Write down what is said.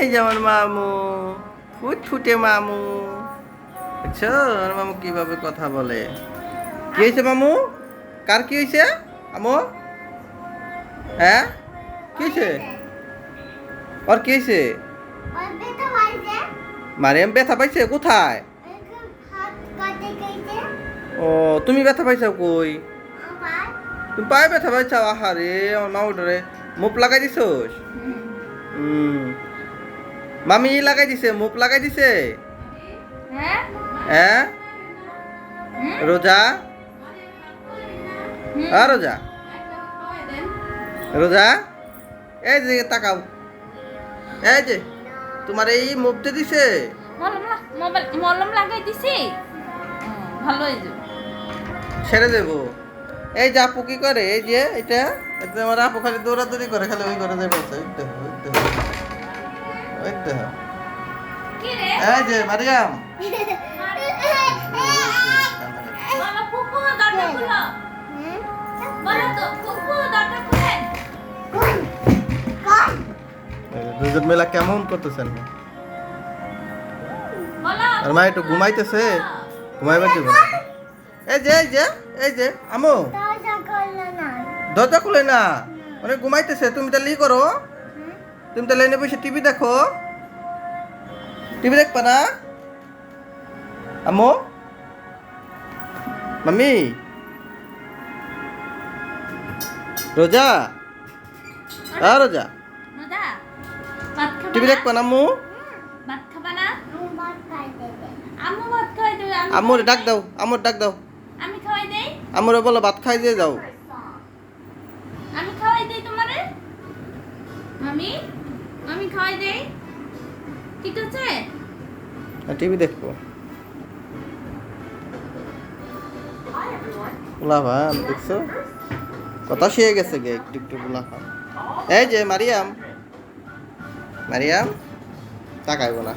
এই যে আমার মামু ফুট ফুটে মামু। বুঝছ? আমার মামু কীভাবে কথা বলে? কি হয়েছে মামু? কার কি হয়েছে? আমু? হ্যাঁ? কি হয়েছে? ওর কি হয়েছে? ওর বেটা হয়েছে মারিয়াম ব্যথা পাইছে? কোথায় একটু হাত কাটে গেছে ও তুমি ব্যথা পাইছো কই? তুমি পায়ে ব্যথা পাইছো আহারে আমার মামু ডরে মুখ লাগাই দিছোস? হুম। মামি ই লাগাই দিছে মুখ লাগাই দিছে? হ্যাঁ? হ্যাঁ? রোজা? হ্যাঁ রোজা। রোজা? এই যে তাকাও। এই যে তোমার এই মুখতে দিছে। মলম লাগাই দিছি? ভালো যাবে ছেড়ে দেবো। এই যে আপু কি করে? এই যে এটা? এটা আমার আপু খালি দৌড়াদৌড়ি করে খালি ওই করে যাবে ওই তো ওই তো ওই তো এই যে মারিয়াম। দুজন মেলা কেমন করতেছেন? আর মা একটু ঘুমাইতেছে? না এই যে এই যে এই যে আমো। দরজা খুলে না? অনেক ঘুমাইতেছে তুমি তাহলে ই করো। তুমি তাহলে এনে বসে টিভি দেখো। টিভি দেখবা না? আমো। মামি রোজা? হ্যাঁ রোজা। টিভি? দেখবা না আম্মু খাওয়াই দেবে আমি আম্মুরে খাওয়াই ডাক। দাও আম্মুর ডাক দাও। আমি খাওয়াই দেই? আম্মুরে বলো ভাত খাই দিয়ে যাও। আমি খাওয়াই দেই তোমারে? আমি আমি খাওয়াই দেই। ঠিক আছে? টিভি দেখব। উলাভান দেখছ? কথা শিয়ে গেছে গে একটু একটু উলাভান এই যে মারিয়াম। মারিয়াম তাকাইব না।